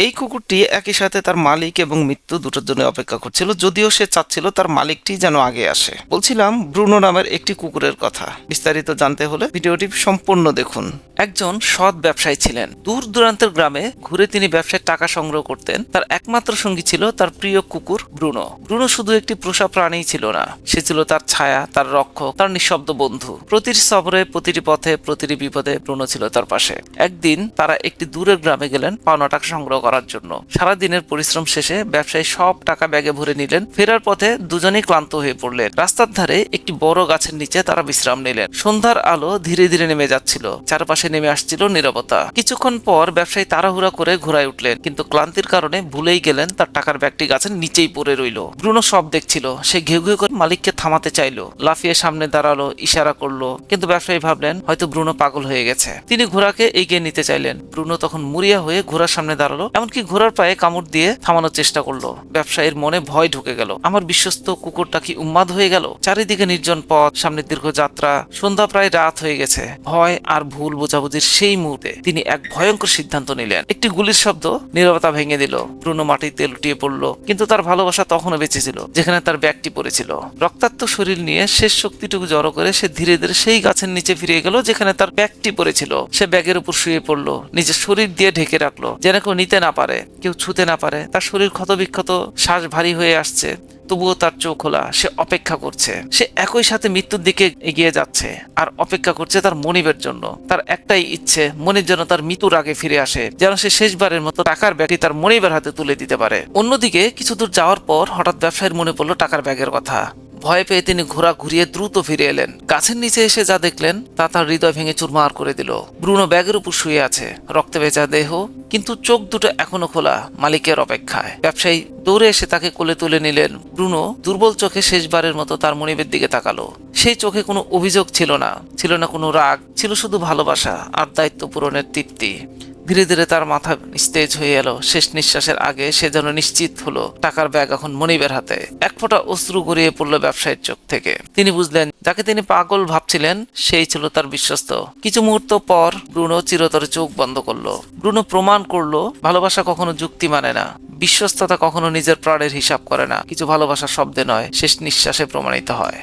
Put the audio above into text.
E কুকুরটি একই সাথে তার মালিক এবং মৃত্যু দুটোর জন্য অপেক্ষা করছিল, যদিও সে চাচ্ছিল তার মালিকটি যেন আগে আসে। বলছিলাম, ব্রুনো নামের একটি কুকুরের কথা। বিস্তারিত জানতে হলে ভিডিওটি সম্পূর্ণ দেখুন। একজন সৎ ব্যবসায়ী ছিলেন। দূর দূরান্তের গ্রামে ঘুরে তিনি ব্যবসায় টাকা সংগ্রহ করতেন। তার একমাত্র সঙ্গী ছিল তার প্রিয় কুকুর ব্রুনো। ব্রুনো শুধু একটি পোষা প্রাণীই ছিল না। সে ছিল তার ছায়া, তার রক্ষক, তার নিঃশব্দ বন্ধু। প্রতিটি সফরে প্রতিটি পথে, প্রতিটি বিপদে ব্রুনো ছিল তার পাশে। একদিন তারা একটি দূরের গ্রামে গেলেন, পাওনা টাকা সংগ্রহ করার জন্য। সারা দিনের পরিশ্রম শেষে ব্যবসায়ী সব টাকা ব্যাগে ভরে নিলেন। ফেরার পথে দুজনেই ক্লান্ত হয়ে পড়লেন। রাস্তার ধারে একটি বড় গাছের নিচে তারা বিশ্রাম নিলেন। সন্ধ্যার আলো ধীরে ধীরে নেমে যাচ্ছিল। চারপাশে নেমে আসছিল নীরবতা। কিছুক্ষণ পর ব্যবসায়ী তাড়াহুড়া করে ঘোরায় উঠলেন, কিন্তু ক্লান্তির কারণে ভুলেই গেলেন, তার টাকার ব্যাগটি গাছের নিচেই পড়ে রইল। ব্রুনো সব দেখছিল। সে ঘেউ ঘেউ করে মালিককে থামাতে চাইলো। লাফিয়ে সামনে দাঁড়াল, ইশারা করল, কিন্তু ব্যবসায়ী ভাবলেন, হয়তো ব্রুনো পাগল হয়ে গেছে। তিনি ঘোড়াকে এগিয়ে নিতে চাইলেন। ব্রুনো তখন মুড়িয়া হয়ে ঘোড়ার সামনে দাঁড়াল, এমনকি ঘোড়ার পায়ে কামড় দিয়ে থামানোর চেষ্টা করল? ব্যবসায়ীর মনে ভয় ঢুকে গেল। আমার বিশ্বস্ত কুকুরটা কি উন্মাদ হয়ে গেল? চারিদিকে নির্জন পথ সামনে দীর্ঘ যাত্রা, সন্ধ্যা প্রায় রাত হয়ে গেছে। ভয় আর ভুল বোঝাবুঝির সেই মুহূর্তে তিনি এক ভয়ঙ্কর সিদ্ধান্ত নিলেন। একটি গুলির শব্দ নীরবতা ভেঙে দিল। ব্রুনো মাটিতে লুটিয়ে পড়ল, কিন্তু তার ভালোবাসা তখনও বেঁচে ছিল, যেখানে তার ব্যাগটি পড়েছিল। রক্তাক্ত শরীর নিয়ে শেষ শক্তিটুকু জড়ো করে সে ধীরে ধীরে সেই গাছের নিচে ফিরে গেল, যেখানে তার ব্যাগটি পড়েছিল। সে ব্যাগের উপর শুয়ে পড়ল, নিজের শরীর দিয়ে ঢেকে রাখল, যেন কেউ নিতে না পারে, কেউ ছুতে না পারে, তার শরীর ক্ষতবিক্ষত, শ্বাস ভারী হয়ে আসছে, তবুও তার চোখ খোলা, সে অপেক্ষা করছে। সে একই সাথে মৃত্যুর দিকে এগিয়ে যাচ্ছে, আর অপেক্ষা করছে তার মনিবের জন্য। তার একটাই ইচ্ছে মনির যেন তার মৃত্যুর আগে ফিরে আসে, যেন সে শেষবারের মতো টাকার ব্যাগটি তার মনিবের হাতে তুলে দিতে পারে। অন্যদিকে, কিছু দূর যাওয়ার পর হঠাৎ ব্যবসায়ীর মনে পড়ল টাকার ব্যাগের কথা। ভয় পেয়ে তিনি ঘোড়া ঘুরিয়ে দ্রুত ফিরে এলেন। গাছের নিচে এসে যা দেখলেন, তা তার হৃদয় ভেঙে চুরমার করে দিল। ব্রুনো ব্যাগের উপর শুয়ে আছে। রক্তে ভেজা দেহ, কিন্তু চোখ দুটো এখনও খোলা, মালিকের অপেক্ষায়। ব্যবসায়ী দৌড়ে এসে তাকে কোলে তুলে নিলেন। ব্রুনো দুর্বল চোখে শেষবারের মতো তার মনিবের দিকে তাকালো। সেই চোখে কোনো অভিযোগ ছিল না ছিল না কোনো রাগ, ছিল শুধু ভালোবাসা আর দায়িত্ব পূরণের তৃপ্তি। ধীরে ধীরে তার মাথা নিস্তেজ হয়ে এলো। শেষ নিঃশ্বাসের আগে সে যেন নিশ্চিত হলো, টাকার ব্যাগ এখন মনিবের হাতে। এক ফোঁটা অশ্রু গড়িয়ে পড়ল ব্যবসায়ীর চোখ থেকে। তিনি বুঝলেন, যাকে তিনি পাগল ভাবছিলেন, সেই ছিল তার বিশ্বস্ত। কিছু মুহূর্ত পর ব্রুনো চিরতরে চোখ বন্ধ করল। ব্রুনো প্রমাণ করল, ভালোবাসা কখনো যুক্তি মানে না। বিশ্বস্ততা কখনো নিজের প্রাণের হিসাব করে না। কিছু ভালোবাসা শব্দে নয়, শেষ নিঃশ্বাসে প্রমাণিত হয়।